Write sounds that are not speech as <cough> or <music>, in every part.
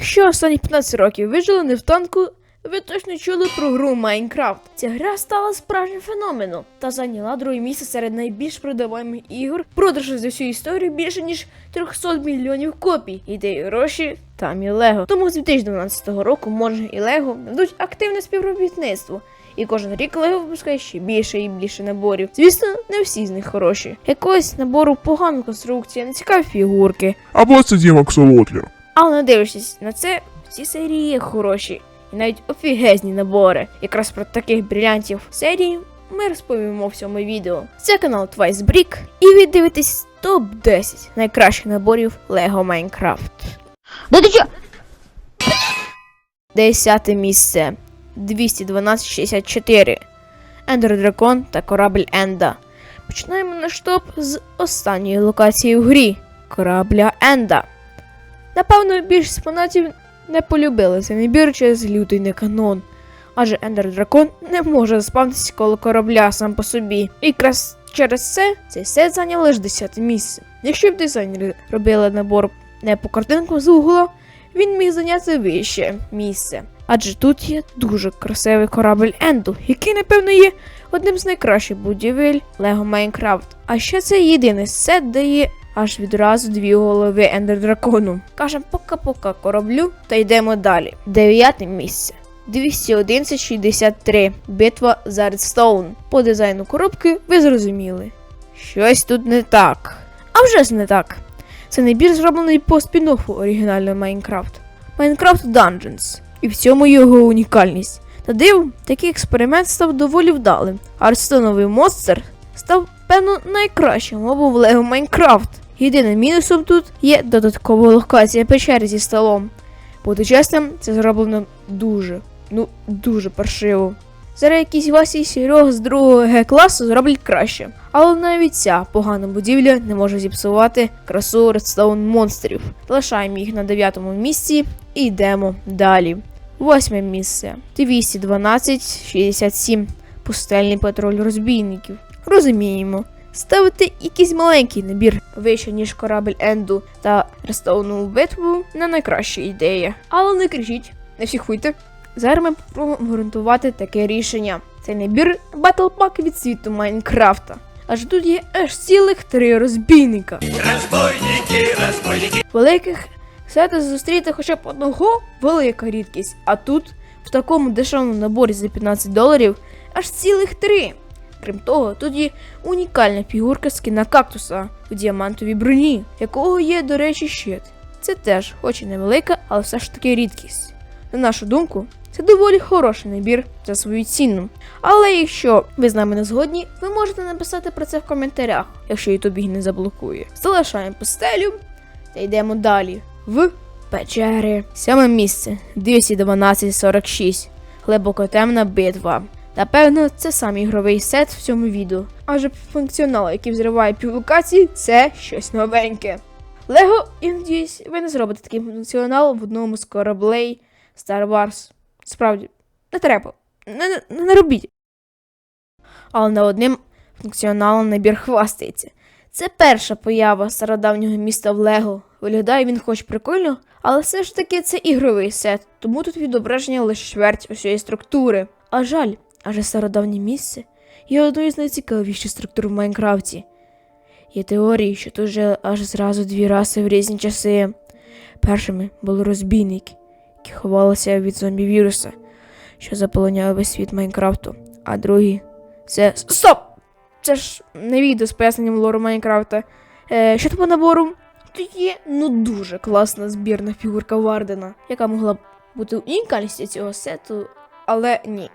Якщо останні 15 років ви жили не в танку, ви точно чули про гру Майнкрафт. Ця гра стала справжнім феноменом та зайняла друге місце серед найбільш продаваних ігор. Продажі за всю історію більше ніж 300 мільйонів копій. Ідеї гроші там і Лего. Тому з 2012 року Монж і Лего ведуть активне співробітництво. І кожен рік Лего випускає ще більше і більше наборів. Звісно, не всі з них хороші. Якогось набору погана конструкція, нецікаві фігурки. Або це Дімак Солотлер. Але не дивлячись на це, ці серії є хороші і навіть офігезні набори. Якраз про таких брилянтів серії ми розповімо в цьому відео. Це канал Twice Brick, і ви дивитесь топ 10 найкращих наборів Lego Minecraft. Да ти чо? Десяте місце 212.64 Ендер Дракон та корабль Енда. Починаємо наш топ з останньої локації в грі корабля Енда. Напевно, більшість фанатів не полюбили цей набір через лютий неканон. Адже Ендер Дракон не може спавнитися коло корабля сам по собі. І якраз через це цей сет зайняв лише 10 місце. Якщо б дизайнери робили набор не по картинку з угла, він міг зайняти вище місце. Адже тут є дуже красивий корабль Енду, який, напевно, є одним з найкращих будівель Lego Minecraft. А ще це єдиний сет, де є аж відразу дві голови Ендер Дракону. Кажем пока-пока кораблю та йдемо далі. Дев'яте місце. 211.63. Битва за Редстоун. По дизайну коробки ви зрозуміли. Щось тут не так. А вже ж не так. Це найбільш зроблений по спін-оффу оригінального Майнкрафт. Майнкрафт Dungeons. І в цьому його унікальність. Та див, такий експеримент став доволі вдалим. Арстоновий монстр став, певно, найкращим мобом в Лего Майнкрафт. Єдиним мінусом тут є додаткова локація печери зі столом. Бути чесним, це зроблено дуже, ну дуже паршиво. Зараз якісь Васі і Серега з другого Г класу зроблять краще. Але навіть ця погана будівля не може зіпсувати красу редстоун монстрів. Залишаємо їх на дев'ятому місці і йдемо далі. Восьме місце 212.67. Пустельний патруль розбійників. Розуміємо. Ставити якийсь маленький набір вище, ніж корабель Енду та Рестоуну битву не найкраща ідея. Але не кричіть, не психуйте. Зараз ми спробуємо гарантувати таке рішення. Цей набір Pack від світу Майнкрафта. Аж тут є аж цілих три розбійника. Разбойники, разбойники. Великих сета зустріти хоча б одного велика рідкість, а тут в такому дешевому наборі за 15 доларів аж цілих три. Крім того, тут є унікальна фігурка скіна кактуса у діамантовій броні, якого є, до речі, щит. Це теж, хоч і невелика, але все ж таки рідкість. На нашу думку, це доволі хороший набір за свою ціну. Але якщо ви з нами не згодні, ви можете написати про це в коментарях, якщо YouTube їх не заблокує. Залишаємо постелю та йдемо далі в печери. Сьоме місце 212.46. Глибокотемна битва. Напевно, це сам ігровий сет в цьому відео. Адже функціонал, який взриває півлокації, це щось новеньке. Лего, я надіюсь, ви не зробите такий функціонал в одному з кораблей Star Wars. Справді, не треба. Не, не, не робіть. Але не одним функціоналом набір хвастається. Це перша поява стародавнього міста в Лего. Виглядає він хоч прикольно, але все ж таки це ігровий сет, тому тут відображення лише чверть усієї структури. А жаль, адже стародавнє місце є одною з найцікавіших структур в Майнкрафті. Є теорії, що тут жили аж зразу дві раси в різні часи. Першими були розбійники, які ховалися від зомбі-віруса, що заполоняли весь світ Майнкрафту. А другі це. Стоп! Це ж не відео з поясненням лору Майнкрафта. Е, що по набору? Тут є ну дуже класна збірна фігурка Вардена, яка могла б бути унікальністю цього сету, але ні.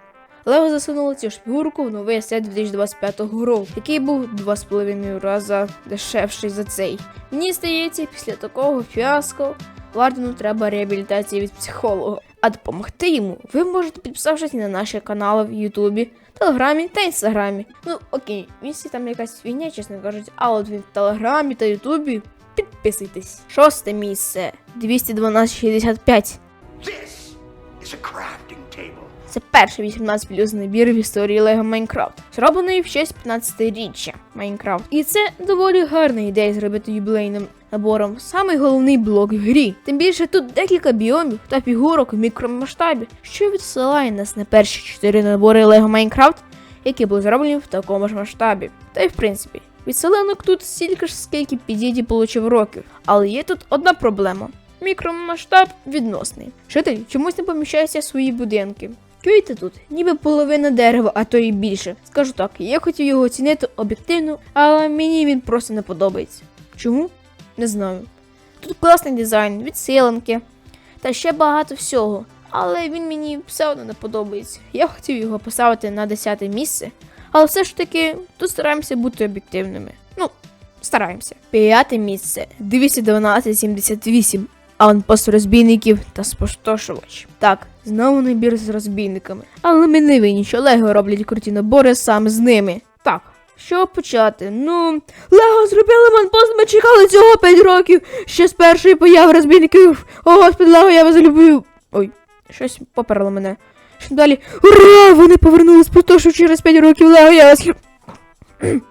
Лего засунуло цю ж фігурку в новий сет 2025 року, який був 2,5 рази дешевший за цей. Мені здається, після такого фіаско Вардену треба реабілітація від психолога. А допомогти йому ви можете підписавшись на наші канали в Ютубі, Телеграмі та Інстаграмі. Ну окей, в Інсті там якась фігня, чесно кажуть, а от в Телеграмі та Ютубі підписуйтесь. Шосте місце 212.65. This is a table. Це перший 18 плюс набір в історії Lego Minecraft, зроблений в честь 15-річчя Minecraft. І це доволі гарна ідея зробити юбілейним набором самий головний блок в грі. Тим більше тут декілька біомів та фігурок в мікромасштабі, що відсилає нас на перші чотири набори Lego Minecraft, які були зроблені в такому ж масштабі. Та й в принципі, відселенок тут стільки ж, скільки підіді получив років. Але є тут одна проблема. Мікромасштаб відносний. Жителі чомусь не поміщаються в свої будинки. Квіти тут, ніби половина дерева, а то і більше. Скажу так, я хотів його оцінити об'єктивно, але мені він просто не подобається. Чому? Не знаю. Тут класний дизайн, відсиланки та ще багато всього. Але він мені все одно не подобається. Я хотів його поставити на 10 місце, але все ж таки тут стараємося бути об'єктивними. Ну, стараємося. П'яте місце 21278. Аванпост розбійників та спустошувач. Так, знову набір з розбійниками. Але ми не винні, що Лего роблять круті набори саме з ними. Так, що почати? Ну, Лего зробили ванпост, ми чекали цього 5 років. Ще з першої появи розбійників. О, господи, Лего, я вас люблю. Ой, щось поперло мене. Що далі? Ура! Вони повернулись спустошив через 5 років Лего, я вас люблю.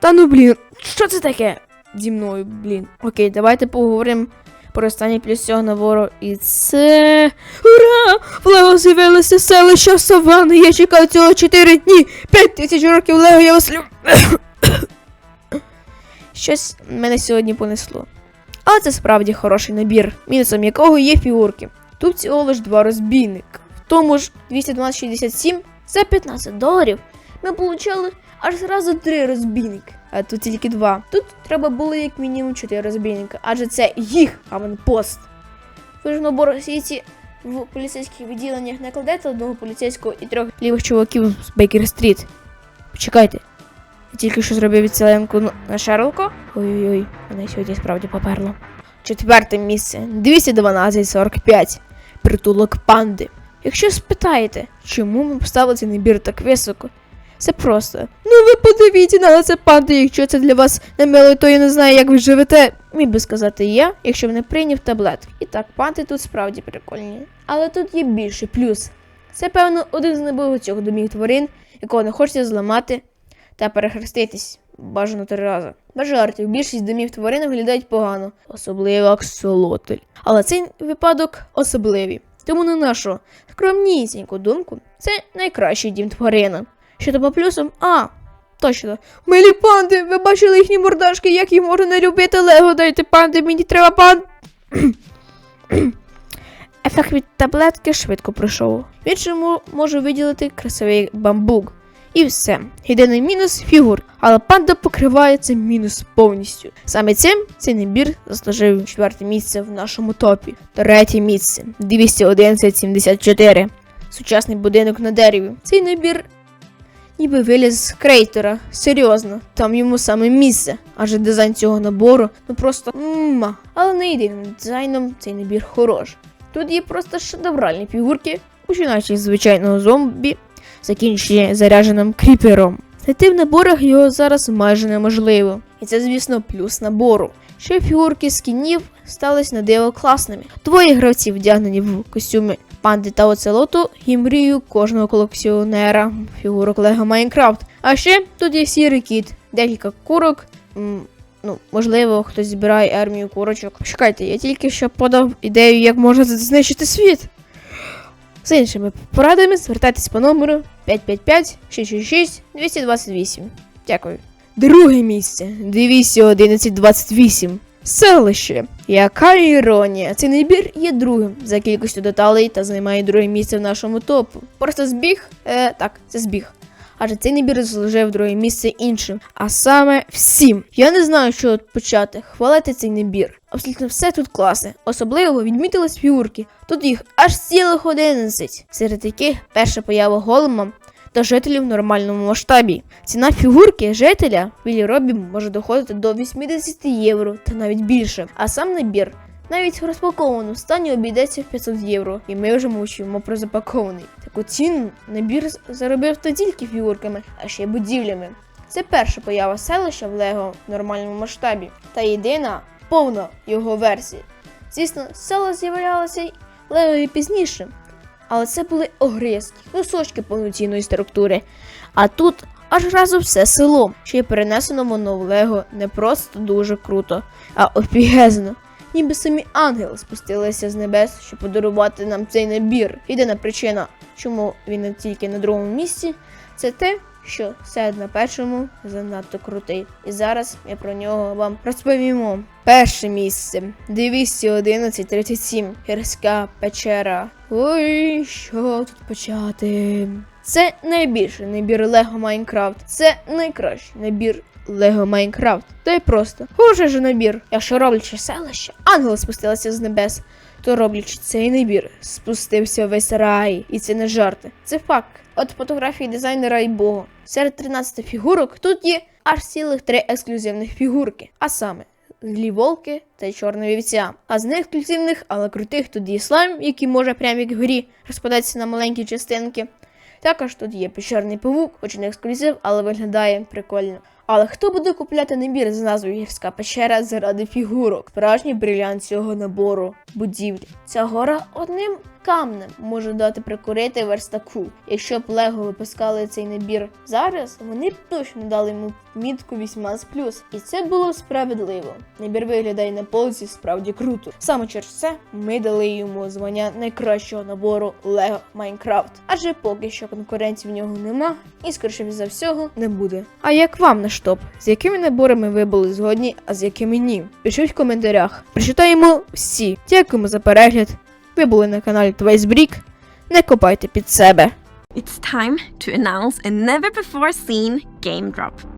Та ну блін, що це таке? Зі мною, блін. Окей, давайте поговоримо про останній плюс цього набору. І це. Ура! В Лего з'явилося селище Савани. Я чекав цього 4 дні. 5 тисяч років Лего, я вас люблю. <coughs> Щось мене сьогодні понесло. Але це справді хороший набір, мінусом якого є фігурки. Тут всього лиш два розбійника. В тому ж 212.67 за 15 доларів ми получали аж зразу три розбійники, а тут тільки два. Тут треба було як мінімум чотири розбійника, адже це їх аванпост. Ви ж набор ці в поліцейських відділеннях не кладете одного поліцейського і трьох лівих чуваків з Бейкер Стріт. Почекайте. Я тільки що зробив відселенку на- Шерлока. Ой-ой-ой, мене сьогодні справді поперло. Четверте місце 212.45. Притулок панди. Якщо спитаєте, чому ми поставили цей набір так високо, це просто. Ну ви подивіться на це панди, якщо це для вас не мило, то я не знаю, як ви живете. Міг би сказати я, якщо б не прийняв таблетки. І так, панди тут справді прикольні. Але тут є більший плюс. Це, певно, один з небагатьох домів тварин, якого не хочеться зламати та перехреститись. Бажано три рази. Без жартів, більшість домів тварин виглядають погано, особливо аксолотль. Але цей випадок особливий. Тому на нашу скромнісіньку думку, це найкращий дім тварина. Що то по плюсам? А, точно. Милі панди, ви бачили їхні мордашки, як їх можна не любити Лего, дайте панди, мені треба пан. <clears throat> Ефект від таблетки швидко пройшов. Він ще мо- може виділити красивий бамбук. І все. Єдиний мінус фігур, але панда покриває цей мінус повністю. Саме цим цей набір заслужив четверте місце в нашому топі. Третє місце 211.74. Сучасний будинок на дереві. Цей набір ніби виліз з крейтера. Серйозно, там йому саме місце. Адже дизайн цього набору ну просто мма. Але не єдиним дизайном цей набір хорош. Тут є просто шедевральні фігурки, починаючи з звичайного зомбі, закінчує зарядженим кріпером. Знайти в наборах його зараз майже неможливо. І це, звісно, плюс набору. Ще фігурки скінів стались на диво класними. Двоє гравців вдягнені в костюми панди та оцелоту і мрію кожного колекціонера фігурок Лего Майнкрафт. А ще тут є сірий кіт, декілька курок. Ну, можливо, хтось збирає армію курочок. Чекайте, я тільки що подав ідею, як можна знищити світ. За іншими порадами звертайтесь по номеру 555 666 228. Дякую. Друге місце 21128. Селище. Яка іронія. Цей набір є другим за кількістю деталей та займає друге місце в нашому топу. Просто збіг. Е, так, це збіг. Адже цей набір заслужив друге місце іншим, а саме всім. Я не знаю, що почати. Хвалити цей набір. Абсолютно все тут класне. Особливо відмітились фігурки. Тут їх аж цілих 11, серед яких перша поява голема та жителів в нормальному масштабі. Ціна фігурки жителя в Вілі може доходити до 80 євро та навіть більше. А сам набір навіть в розпакованому стані обійдеться в 500 євро, і ми вже мовчимо про запакований. Таку ціну набір заробив не тільки фігурками, а ще й будівлями. Це перша поява селища в Лего в нормальному масштабі, та єдина повна його версія. Звісно, села з'являлося Лего і пізніше, але це були огризки, кусочки повноцінної структури. А тут аж разом все село. Ще й перенесено воно не просто дуже круто, а офігезно. Ніби самі ангели спустилися з небес, щоб подарувати нам цей набір. Єдина причина, чому він не тільки на другому місці, це те, що сет на першому занадто крутий. І зараз я про нього вам розповімо. Перше місце 211.37. Гірська печера. Ой, що тут почати? Це найбільший набір Лего Майнкрафт. Це найкращий набір Лего Майнкрафт. Та й просто. Хуже ж набір. Якщо роблячи селище, ангели спустилися з небес, то роблячи цей набір, спустився весь рай. І це не жарти. Це факт. От фотографії дизайнера і Бога. Серед 13 фігурок тут є аж цілих три ексклюзивних фігурки. А саме злі волки та чорна вівця. А з неексклюзивних, але крутих тут є слайм, який може прямо як в грі розпадатися на маленькі частинки. Також тут є печерний павук, хоч не ексклюзив, але виглядає прикольно. Але хто буде купляти набір з назвою Гірська печера заради фігурок? Справжній брилянт цього набору будівлі. Ця гора одним камнем може дати прикурити верстаку. Якщо б Лего випускали цей набір зараз, вони б точно дали йому мітку 18 І це було справедливо. Набір виглядає на полиці справді круто. Саме через це ми дали йому звання найкращого набору Лего Майнкрафт. Адже поки що конкуренції в нього нема, і скоріше за всього не буде. А як вам наш топ? З якими наборами ви були згодні, а з якими ні? Пишіть в коментарях. Прочитаємо всі. Дякуємо за перегляд. Ви були на каналі Twice Brick. Не копайте під себе. It's time to announce a never before seen game drop.